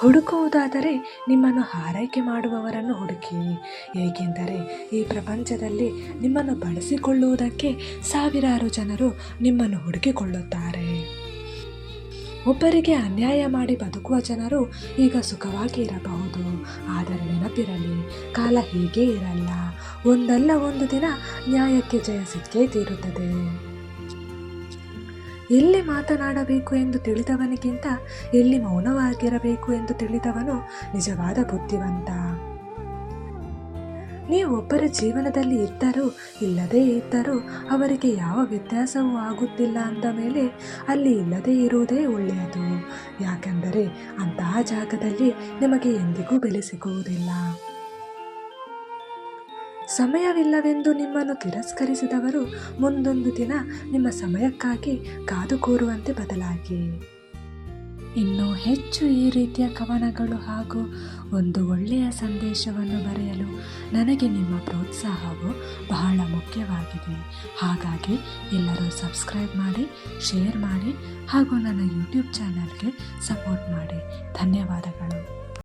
ಹುಡುಕುವುದಾದರೆ ನಿಮ್ಮನ್ನು ಹಾರೈಕೆ ಮಾಡುವವರನ್ನು ಹುಡುಕಿ. ಏಕೆಂದರೆ ಈ ಪ್ರಪಂಚದಲ್ಲಿ ನಿಮ್ಮನ್ನು ಬಳಸಿಕೊಳ್ಳುವುದಕ್ಕೆ ಸಾವಿರಾರು ಜನರು ನಿಮ್ಮನ್ನು ಹುಡುಕಿಕೊಳ್ಳುತ್ತಾರೆ. ಒಬ್ಬರಿಗೆ ಅನ್ಯಾಯ ಮಾಡಿ ಬದುಕುವ ಜನರು ಈಗ ಸುಖವಾಗಿ ಇರಬಹುದು. ಆದರೆ ನೆನಪಿರಲಿ, ಕಾಲ ಹೀಗೇ ಇರಲ್ಲ. ಒಂದಲ್ಲ ಒಂದು ದಿನ ನ್ಯಾಯಕ್ಕೆ ಜಯ ಸಿಕ್ಕೇ ತೀರುತ್ತದೆ. ಎಲ್ಲಿ ಮಾತನಾಡಬೇಕು ಎಂದು ತಿಳಿದವನಿಗಿಂತ ಎಲ್ಲಿ ಮೌನವಾಗಿರಬೇಕು ಎಂದು ತಿಳಿದವನು ನಿಜವಾದ ಬುದ್ಧಿವಂತ. ನೀವು ಒಬ್ಬರ ಜೀವನದಲ್ಲಿ ಇದ್ದರೂ, ಇಲ್ಲದೇ ಇದ್ದರೂ ಅವರಿಗೆ ಯಾವ ವ್ಯತ್ಯಾಸವೂ ಆಗುತ್ತಿಲ್ಲ ಅಂದ ಮೇಲೆ ಅಲ್ಲಿ ಇಲ್ಲದೇ ಇರುವುದೇ ಒಳ್ಳೆಯದು. ಯಾಕೆಂದರೆ ಅಂತಹ ಜಾಗದಲ್ಲಿ ನಿಮಗೆ ಎಂದಿಗೂ ಬೆಲೆ ಸಿಗುವುದಿಲ್ಲ. ಸಮಯವಿಲ್ಲವೆಂದು ನಿಮ್ಮನ್ನು ತಿರಸ್ಕರಿಸಿದವರು ಮುಂದೊಂದು ದಿನ ನಿಮ್ಮ ಸಮಯಕ್ಕಾಗಿ ಕಾದು ಕೂರುವಂತೆ ಬದಲಾಗಿ. ಇನ್ನೂ ಹೆಚ್ಚು ಈ ರೀತಿಯ ಕವನಗಳು ಹಾಗೂ ಒಂದು ಒಳ್ಳೆಯ ಸಂದೇಶವನ್ನು ಬರೆಯಲು ನನಗೆ ನಿಮ್ಮ ಪ್ರೋತ್ಸಾಹವು ಬಹಳ ಮುಖ್ಯವಾಗಿದೆ. ಹಾಗಾಗಿ ಎಲ್ಲರೂ ಸಬ್ಸ್ಕ್ರೈಬ್ ಮಾಡಿ, ಶೇರ್ ಮಾಡಿ ಹಾಗೂ ನನ್ನ ಯೂಟ್ಯೂಬ್ ಚಾನಲ್ಗೆ ಸಪೋರ್ಟ್ ಮಾಡಿ. ಧನ್ಯವಾದಗಳು.